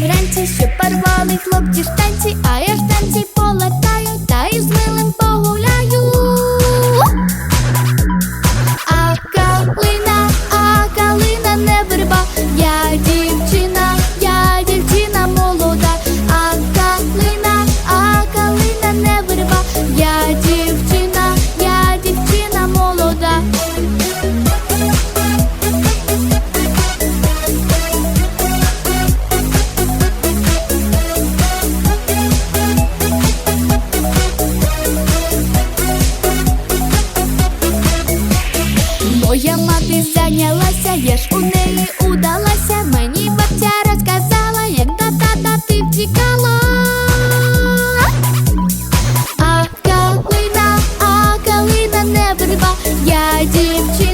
вранці, ще порвали хлопці штанці, а я Я ж у неї удалася, мені бабця розказала, як до тата ти втікала. А калина, а калина не вирва, я дівчина.